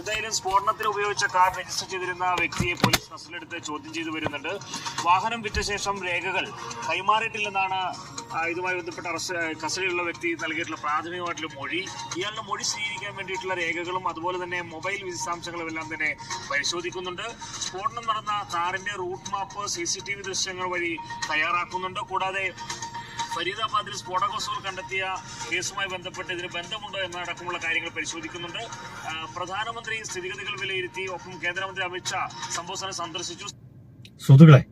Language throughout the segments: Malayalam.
എന്തായാലും സ്ഫോടനത്തിന് ഉപയോഗിച്ച കാർ രജിസ്റ്റർ ചെയ്തിരുന്ന വ്യക്തിയെ പോലീസ് കസ്റ്റഡിയിലെടുത്ത് ചോദ്യം ചെയ്തു വരുന്നുണ്ട്. വാഹനം വിറ്റ ശേഷം രേഖകൾ കൈമാറിയിട്ടില്ലെന്നാണ് ഇതുമായി ബന്ധപ്പെട്ട അറസ്റ്റ് കസ്റ്റഡിയിലുള്ള വ്യക്തി നൽകിയിട്ടുള്ള പ്രാഥമികമായിട്ടുള്ള മൊഴി. ഇയാളുടെ മൊഴി സ്വീകരിക്കാൻ വേണ്ടിയിട്ടുള്ള രേഖകളും അതുപോലെ തന്നെ മൊബൈൽ വിശദാംശങ്ങളും എല്ലാം തന്നെ പരിശോധിക്കുന്നുണ്ട്. സ്ഫോടനം നടന്ന കാറിന്റെ route map C C T V ദൃശ്യങ്ങൾ വഴി തയ്യാറാക്കുന്നുണ്ട്. കൂടാതെ ഫരീദാബാദിൽ സ്ഫോടക വസ്തുക്കൾ കണ്ടെത്തിയ കേസുമായി ബന്ധപ്പെട്ട് ഇതിന് ബന്ധമുണ്ടോ എന്നടക്കമുള്ള കാര്യങ്ങൾ പരിശോധിക്കുന്നുണ്ട്. പ്രധാനമന്ത്രി സ്ഥിതിഗതികൾ വിലയിരുത്തി ഒപ്പം കേന്ദ്രമന്ത്രി അമിത്ഷാ സംഭവസ്ഥലം സന്ദർശിച്ചു. സുഹൃത്തുക്കളെ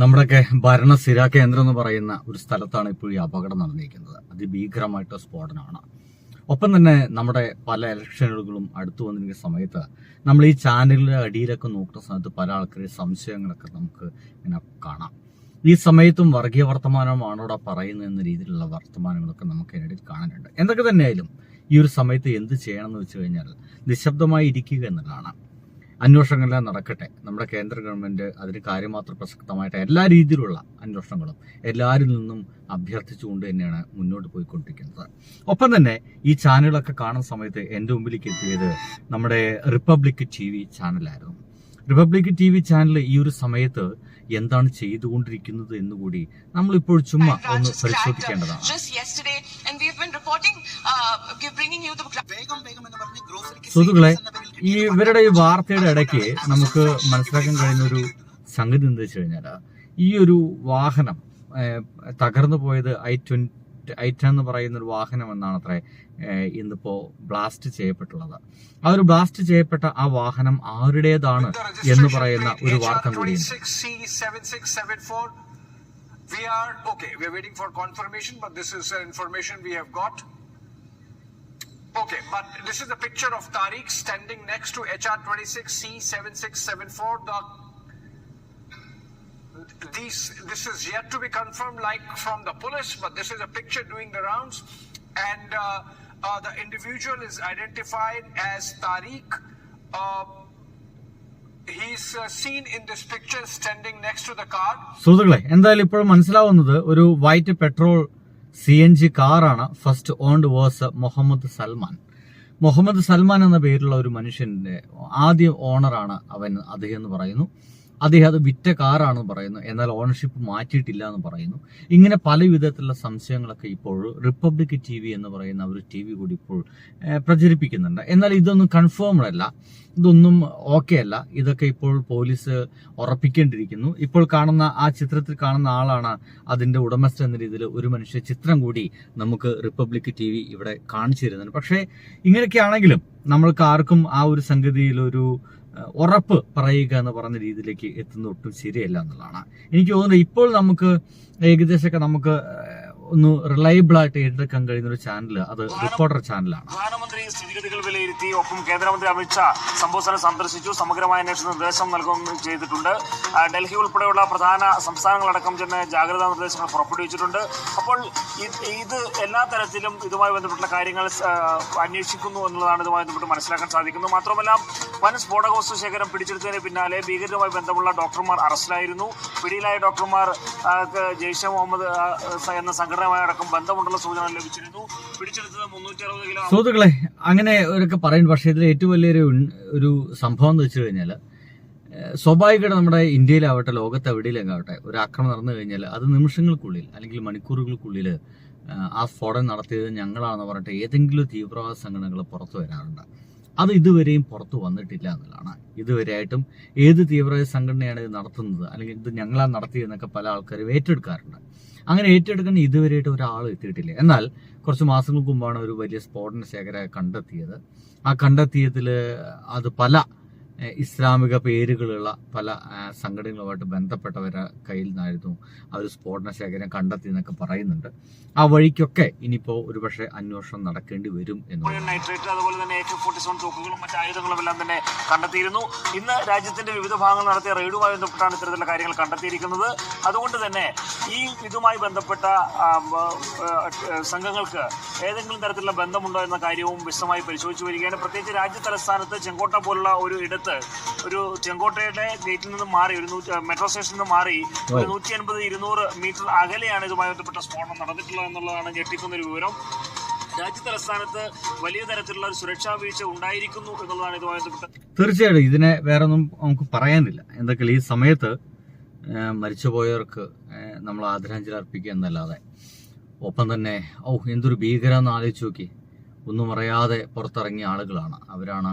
നമ്മുടെയൊക്കെ ഭരണസ്ഥിര കേന്ദ്രം എന്ന് പറയുന്ന ഒരു സ്ഥലത്താണ് ഇപ്പോൾ ഈ അപകടം നടന്നിരിക്കുന്നത്. അതിഭീകരമായിട്ട് സ്ഫോടനമാണ്. ഒപ്പം തന്നെ നമ്മുടെ പല ഇലക്ഷനുകളും അടുത്തു വന്നിരിക്കുന്ന സമയത്ത് നമ്മൾ ഈ ചാനലിന്റെ അടിയിലൊക്കെ നോക്കുന്ന സമയത്ത് പല ആൾക്കാരുടെ സംശയങ്ങളൊക്കെ നമുക്ക് ഇങ്ങനെ കാണാം. ഈ സമയത്തും വർഗീയ വർത്തമാനമാണോ ഇവിടെ പറയുന്നത് എന്ന രീതിയിലുള്ള വർത്തമാനങ്ങളൊക്കെ നമുക്ക് ഇടയിൽ കാണാനുണ്ട്. എന്തൊക്കെ തന്നെയായാലും ഈ ഒരു സമയത്ത് എന്ത് ചെയ്യണമെന്ന് വെച്ച് കഴിഞ്ഞാൽ നിശബ്ദമായി ഇരിക്കുക എന്നുള്ളതാണ്. അന്വേഷണങ്ങളെല്ലാം നടക്കട്ടെ. നമ്മുടെ കേന്ദ്ര ഗവൺമെന്റ് അതിന് കാര്യമാത്ര പ്രസക്തമായിട്ട് എല്ലാ രീതിയിലുള്ള അന്വേഷണങ്ങളും എല്ലാവരിൽ നിന്നും അഭ്യർത്ഥിച്ചുകൊണ്ട് തന്നെയാണ് മുന്നോട്ട് പോയിക്കൊണ്ടിരിക്കുന്നത്. ഒപ്പം തന്നെ ഈ ചാനലൊക്കെ കാണുന്ന സമയത്ത് എന്റെ മുമ്പിലേക്ക് എത്തിയത് നമ്മുടെ റിപ്പബ്ലിക് ടി വി ചാനലായിരുന്നു. റിപ്പബ്ലിക് ടി വി ചാനൽ ഈ ഒരു സമയത്ത് എന്താണ് ചെയ്തുകൊണ്ടിരിക്കുന്നത് എന്നുകൂടി നമ്മളിപ്പോൾ ചുമ്മാ ഒന്ന് പരിശോധിക്കേണ്ടതാണ്. Uh, സുഹൃത്തുക്കളെ ഈ ഇവരുടെ ഈ വാർത്തയുടെ ഇടയ്ക്ക് നമുക്ക് മനസ്സിലാക്കാൻ കഴിയുന്ന ഒരു സംഗതി എന്താ വെച്ച് കഴിഞ്ഞാൽ ഈ ഒരു വാഹനം തകർന്നു പോയത് ഐ ട്വന്റി ഐ ടെൻ എന്ന് പറയുന്ന ഒരു വാഹനം എന്നാണ് അത്ര ഇന്നിപ്പോ ബ്ലാസ്റ്റ് ചെയ്യപ്പെട്ടുള്ളത് ആ ഒരു ബ്ലാസ്റ്റ് ചെയ്യപ്പെട്ട ആ വാഹനം ആരുടേതാണ് എന്ന് പറയുന്ന ഒരു വാർത്ത കൂടിയുണ്ട് C7674. We are okay. We are waiting for confirmation, but this is uh, information we have got. Okay, but this is the picture of Tariq standing next to HR 26C7674. The these this is yet to be confirmed, like from the police, but this is a picture doing the rounds, and uh, uh, the individual is identified as Tariq. Uh, he's uh, seen in this picture standing next to the car. സുഹൃത്തുക്കളെ എന്തായാലും ഇപ്പോൾ മനസ്സിലാവുന്നത് ഒരു white petrol C N G കാറാണ് ഫസ്റ്റ് ഓൺഡ് വേഴ്സ് മുഹമ്മദ് സൽമാൻ മുഹമ്മദ് സൽമാൻ എന്ന പേരിലുള്ള ഒരു മനുഷ്യന്റെ ആദ്യ ഓണറാണ് അവൻ അദ്ദേഹം എന്ന് പറയുന്നു അദ്ദേഹം അത് വിറ്റ കാറാണെന്ന് പറയുന്നു. എന്നാൽ ഓണർഷിപ്പ് മാറ്റിയിട്ടില്ല എന്ന് പറയുന്നു. ഇങ്ങനെ പല വിധത്തിലുള്ള സംശയങ്ങളൊക്കെ ഇപ്പോൾ റിപ്പബ്ലിക് ടി വി എന്ന് പറയുന്ന ഒരു ടി വി കൂടി ഇപ്പോൾ പ്രചരിപ്പിക്കുന്നുണ്ട്. എന്നാൽ ഇതൊന്നും കൺഫേംഡ് അല്ല. ഇതൊന്നും ഓക്കെ അല്ല. ഇതൊക്കെ ഇപ്പോൾ പോലീസ് ഉറപ്പിക്കേണ്ടിയിരിക്കുന്നു. ഇപ്പോൾ കാണുന്ന ആ ചിത്രത്തിൽ കാണുന്ന ആളാണ് അതിന്റെ ഉടമസ്ഥ എന്ന രീതിയിൽ ഒരു മനുഷ്യ ചിത്രം കൂടി നമുക്ക് റിപ്പബ്ലിക് ടി ഇവിടെ കാണിച്ചു തരുന്നുണ്ട്. പക്ഷേ ഇങ്ങനെയൊക്കെ ആണെങ്കിലും നമ്മൾക്ക് ആർക്കും ആ ഒരു സംഗതിയിൽ ഒരു ഉറപ്പ് പറയുക എന്ന് പറഞ്ഞ രീതിയിലേക്ക് എത്തുന്ന ഒട്ടും ശരിയല്ല എന്നുള്ളതാണ്. എനിക്ക് തോന്നുന്നത് ഇപ്പോൾ നമുക്ക് ഏകദേശമൊക്കെ നമുക്ക് ഒന്ന് റിലയബിൾ ആയിട്ട് ഏറ്റെടുക്കാൻ കഴിയുന്ന ഒരു ചാനൽ അത് റിപ്പോർട്ടർ ചാനലാണ് പ്രധാനമന്ത്രി സ്ഥിതിഗതികൾ വിലയിരുത്തി ഒപ്പം കേന്ദ്രമന്ത്രി അമിത്ഷാ സംഭവസ്ഥലം സന്ദർശിച്ചു സമഗ്രമായ അന്വേഷണ നിർദ്ദേശം നൽകുകയും ചെയ്തിട്ടുണ്ട്. ഡൽഹി ഉൾപ്പെടെയുള്ള പ്രധാന സംസ്ഥാനങ്ങളടക്കം തന്നെ ജാഗ്രതാ നിർദ്ദേശങ്ങൾ പുറപ്പെടുവിച്ചിട്ടുണ്ട്. അപ്പോൾ ഇത് എല്ലാ തരത്തിലും ഇതുമായി ബന്ധപ്പെട്ട കാര്യങ്ങൾ അന്വേഷിക്കുന്നു എന്നുള്ളതാണ് ഇതുമായി ബന്ധപ്പെട്ട് മനസ്സിലാക്കാൻ സാധിക്കുന്നത്. മാത്രമല്ല വൻ സ്ഫോടക വസ്തു ശേഖരം പിടിച്ചെടുത്തതിന് പിന്നാലെ ഭീകരരുമായി ബന്ധമുള്ള ഡോക്ടർമാർ അറസ്റ്റിലായിരുന്നു. പിടിയിലായ ഡോക്ടർമാർ ജെയ്ഷെ മുഹമ്മദ് എന്ന സംഘടനയുമായി സൂചന ലഭിച്ചിരുന്നു. സുഹൃത്തുക്കളെ അങ്ങനെ അവരൊക്കെ പറയുന്നു പക്ഷേ ഇതിൽ ഏറ്റവും വലിയൊരു ഒരു സംഭവം എന്ന് വെച്ച് കഴിഞ്ഞാൽ സ്വാഭാവികമായിട്ട് നമ്മുടെ ഇന്ത്യയിലാവട്ടെ ലോകത്ത് എവിടെയിലേക്കാവട്ടെ ഒരു ആക്രമണം നടന്നു കഴിഞ്ഞാൽ അത് നിമിഷങ്ങൾക്കുള്ളിൽ അല്ലെങ്കിൽ മണിക്കൂറുകൾക്കുള്ളിൽ ആ സ്ഫോടനം നടത്തിയത് ഞങ്ങളാണെന്ന് പറഞ്ഞിട്ട് ഏതെങ്കിലും തീവ്രവാദ സംഘടനകൾ പുറത്തു വരാറുണ്ട്. അത് ഇതുവരെയും പുറത്തു വന്നിട്ടില്ല എന്നുള്ളതാണ്. ഇതുവരെയായിട്ടും ഏത് തീവ്രവാദ സംഘടനയാണ് ഇത് നടത്തുന്നത്? അല്ലെങ്കിൽ ഇത് ഞങ്ങളാണ് നടത്തിയതെന്നൊക്കെ പല ആൾക്കാരും ഏറ്റെടുക്കാറുണ്ട്. അങ്ങനെ ഏറ്റെടുക്കാൻ ഇതുവരെയായിട്ട് ഒരാൾ എത്തിയിട്ടില്ല. എന്നാൽ കുറച്ച് മാസങ്ങൾക്ക് മുമ്പാണ് ഒരു വലിയ സ്ഫോടന ശേഖര കണ്ടെത്തിയത്. ആ കണ്ടെത്തിയതിൽ അത് പല ഇസ്ലാമിക പേരുകളുള്ള പല സംഘടനകളുമായിട്ട് ബന്ധപ്പെട്ടവരെ കയ്യിൽ നിന്നായിരുന്നു അവർ ഒരു സ്ഫോടന ശേഖരം കണ്ടെത്തി എന്നൊക്കെ പറയുന്നുണ്ട്. ആ വഴിക്കൊക്കെ ഇനിയിപ്പോൾ ഒരുപക്ഷെ അന്വേഷണം നടക്കേണ്ടി വരും എന്ന് നൈട്രേറ്റ് അതുപോലെ തന്നെ എ കെ ഫോർട്ടി സെവൻ തോക്കുകളും മറ്റ് ആയുധങ്ങളും എല്ലാം തന്നെ കണ്ടെത്തിയിരുന്നു. ഇന്ന് രാജ്യത്തിന്റെ വിവിധ ഭാഗങ്ങൾ നടത്തിയ റെയ്ഡുമായി ബന്ധപ്പെട്ടാണ് ഇത്തരത്തിലുള്ള കാര്യങ്ങൾ കണ്ടെത്തിയിരിക്കുന്നത്. അതുകൊണ്ട് തന്നെ ഈ ഇതുമായി ബന്ധപ്പെട്ട സംഘങ്ങൾക്ക് ഏതെങ്കിലും തരത്തിലുള്ള ബന്ധമുണ്ടോ എന്ന കാര്യവും വിശദമായി പരിശോധിച്ചു വരികയാണ്. പ്രത്യേകിച്ച് രാജ്യ തലസ്ഥാനത്ത് ചെങ്കോട്ട പോലുള്ള ഒരു ഇടത്ത് ഒരു ചെങ്കോട്ടയുടെ ഗേറ്റിൽ നിന്ന് മാറി ഒരു മെട്രോ സ്റ്റേഷനിൽ നിന്ന് മാറി ഒരു നൂറ്റി അൻപത് ഇരുന്നൂറ് മീറ്റർ അകലെയാണ് ഇതുമായി ബന്ധപ്പെട്ട സ്ഫോടനം നടന്നിട്ടുള്ളത് എന്നുള്ളതാണ് ഞെട്ടിക്കുന്ന ഒരു വിവരം. രാജ്യതലസ്ഥാനത്ത് വലിയ തരത്തിലുള്ള ഒരു സുരക്ഷാ വീഴ്ച ഉണ്ടായിരിക്കുന്നു എന്നുള്ളതാണ് ഇതുമായി ബന്ധപ്പെട്ട തീർച്ചയായിട്ടും ഇതിനെ വേറെ ഒന്നും നമുക്ക് പറയാനില്ല. എന്തൊക്കെയാണ് ഈ സമയത്ത് മരിച്ചുപോയവർക്ക് നമ്മൾ ആദരാഞ്ജലി അർപ്പിക്കുക എന്നല്ലാതെ. ഒപ്പം തന്നെ ഓ എന്തൊരു ഭീകരാന്ന് ആലോചിച്ച് നോക്കി. ഒന്നും അറിയാതെ പുറത്തിറങ്ങിയ ആളുകളാണ്. അവരാണ്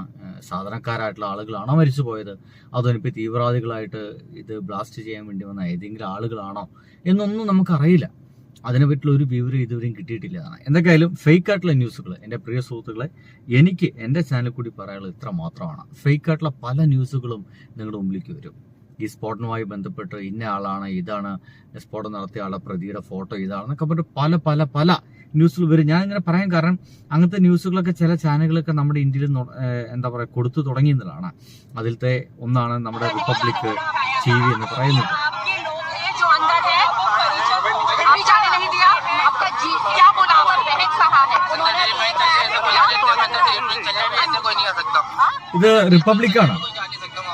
സാധാരണക്കാരായിട്ടുള്ള ആളുകളാണോ മരിച്ചു പോയത് അതോ തീവ്രവാദികളായിട്ട് ഇത് ബ്ലാസ്റ്റ് ചെയ്യാൻ വേണ്ടി വന്ന ഏതെങ്കിലും ആളുകളാണോ എന്നൊന്നും നമുക്കറിയില്ല. അതിനെപ്പറ്റിയുള്ള ഒരു വിവരം ഇതുവരെയും കിട്ടിയിട്ടില്ല എന്നാണ്. എന്തൊക്കെയായാലും ഫേക്ക് ആയിട്ടുള്ള ന്യൂസുകൾ എന്റെ പ്രിയ സുഹൃത്തുക്കളെ എനിക്ക് എന്റെ ചാനൽ കൂടി പറയാനുള്ളത് ഇത്ര മാത്രമാണ്. ഫേക്ക് ആയിട്ടുള്ള പല ന്യൂസുകളും നിങ്ങളുടെ മുമ്പിലേക്ക് വരും. ഈ സ്ഫോടനവുമായി ബന്ധപ്പെട്ട് ഇന്ന ആളാണ് ഇതാണ് സ്ഫോടനം നടത്തിയ ആളെ പ്രതിയുടെ ഫോട്ടോ ഇതാണെന്നൊക്കെ പറഞ്ഞിട്ട് പല പല പല ന്യൂസുകൾ വരും. ഞാൻ ഇങ്ങനെ പറയാൻ കാരണം അങ്ങനത്തെ ന്യൂസുകളൊക്കെ ചില ചാനലുകളൊക്കെ നമ്മുടെ ഇന്ത്യയിൽ എന്താ പറയുക കൊടുത്തു തുടങ്ങിയതാണ് അതിലത്തെ ഒന്നാണ് നമ്മുടെ റിപ്പബ്ലിക് ടി വി എന്ന് പറയുന്നത്. ഇത് റിപ്പബ്ലിക്കാണ്.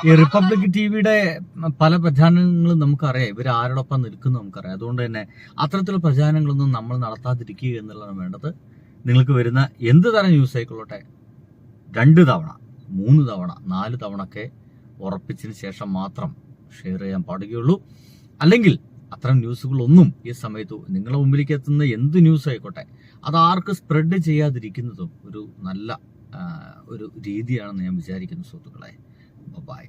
ഈ റിപ്പബ്ലിക് ടി വിയുടെ പല പ്രചാരണങ്ങളും നമുക്കറിയാം. ഇവർ ആരോടൊപ്പം നിൽക്കുന്നു നമുക്കറിയാം. അതുകൊണ്ട് തന്നെ അത്തരത്തിലുള്ള പ്രചാരണങ്ങളൊന്നും നമ്മൾ നടത്താതിരിക്കുക എന്നുള്ളതാണ് വേണ്ടത്. നിങ്ങൾക്ക് വരുന്ന എന്ത് തരം ന്യൂസ് ആയിക്കൊള്ളട്ടെ രണ്ട് തവണ മൂന്ന് തവണ നാല് തവണ ഒക്കെ ഉറപ്പിച്ചതിന് ശേഷം മാത്രം ഷെയർ ചെയ്യാൻ പാടുകയുള്ളൂ. അല്ലെങ്കിൽ അത്തരം ന്യൂസുകളൊന്നും ഈ സമയത്ത് നിങ്ങളുടെ മുമ്പിലേക്ക് എത്തുന്ന എന്ത് ന്യൂസ് ആയിക്കോട്ടെ അത് ആർക്ക് സ്പ്രെഡ് ചെയ്യാതിരിക്കുന്നതും ഒരു നല്ല ഒരു രീതിയാണെന്ന് ഞാൻ വിചാരിക്കുന്നു സുഹൃത്തുക്കളെ. ബൈ